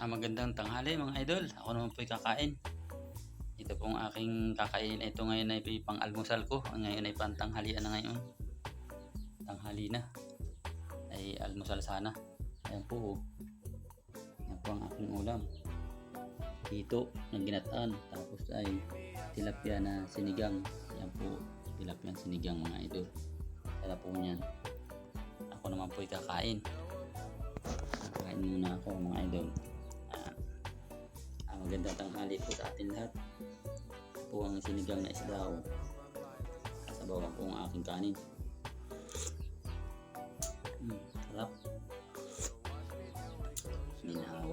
Ah, magandang tanghali mga idol. Ako naman po'y kakain. Ito pong aking kakain. Ito ngayon ay pang almusal ko. Ngayon ay pantanghalian na ngayon. Tanghali na. Ay almusal sana. Ayan po. oh. Yan po ang aking ulam. Dito ng ginataan. Tapos ay tilapia na sinigang. Yan po. Tilapia sinigang mga idol. Sarap po niyan. Ako naman po'y kakain. Kakain muna ako mga idol. Magandang tanghali po sa atin lahat. Po ang sinigang na isda o kasabawan po ang aking kanin. Hmm, sarap. Minawa.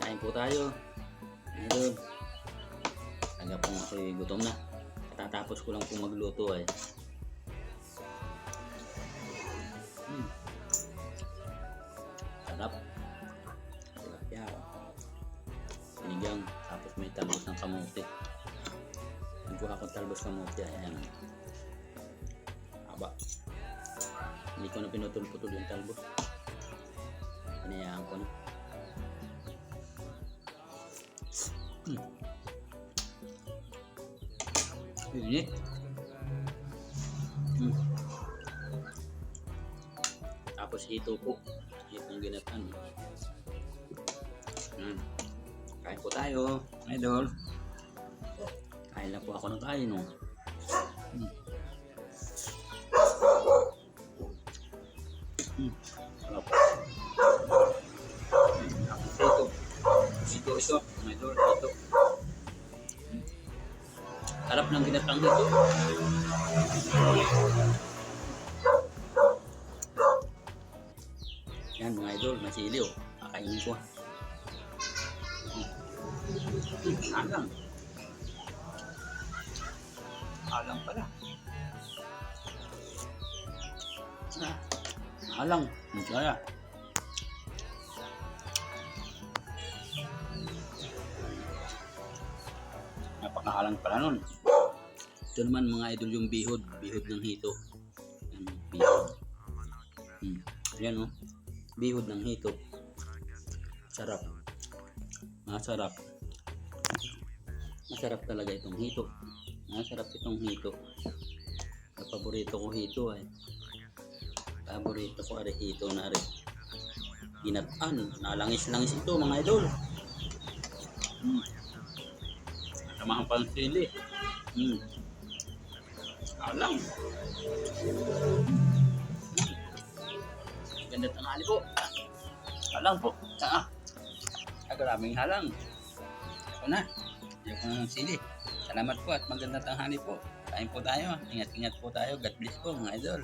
Kain po tayo. Idol. Taga po ako'y gutom na. Katatapos ko lang po magluto eh. Hmm. Kamote. Nagkuha ko talbos kamote. Ayan. Aba. Hindi ko na pinutol-putol yung talbos. Hinayaan ko na. Hmm. Init. Hmm. Tapos hito po. Hitong ginatan. Hmm. Kain po tayo, idol. Kain na po ako ng kain, no? Hmm. Hmm. Sarap. Hito. Hito ito, idol. Hito. Hmm. Sarap ng ginatang hito. Yan mga idol, may sili oh. Kakainin ko. Alang. Alang pala. Alang. Hindi kaya. Napakaalang pala nun. Ito naman mga idol yung bihod. Bihod ng hito. Yan, bihod. Hmm. Ayan oh. Bihod ng hito. Sarap. Masarap. Masarap talaga itong hito. Masarap itong hito. Ang paborito ko hito ay. Paborito ko ay hito na rin. Ginataan. Nalangis-langis ito mga idol. Hmm. Samahan pa ng sili. Hmm. Alang. Ganda tanghali po. Halang po. Ah, ah maraming halang. Ako na. Hindi ko ng sili. Salamat po at magandang tanghali po. Kain po tayo. Ingat-ingat po tayo. God bless po mga idol.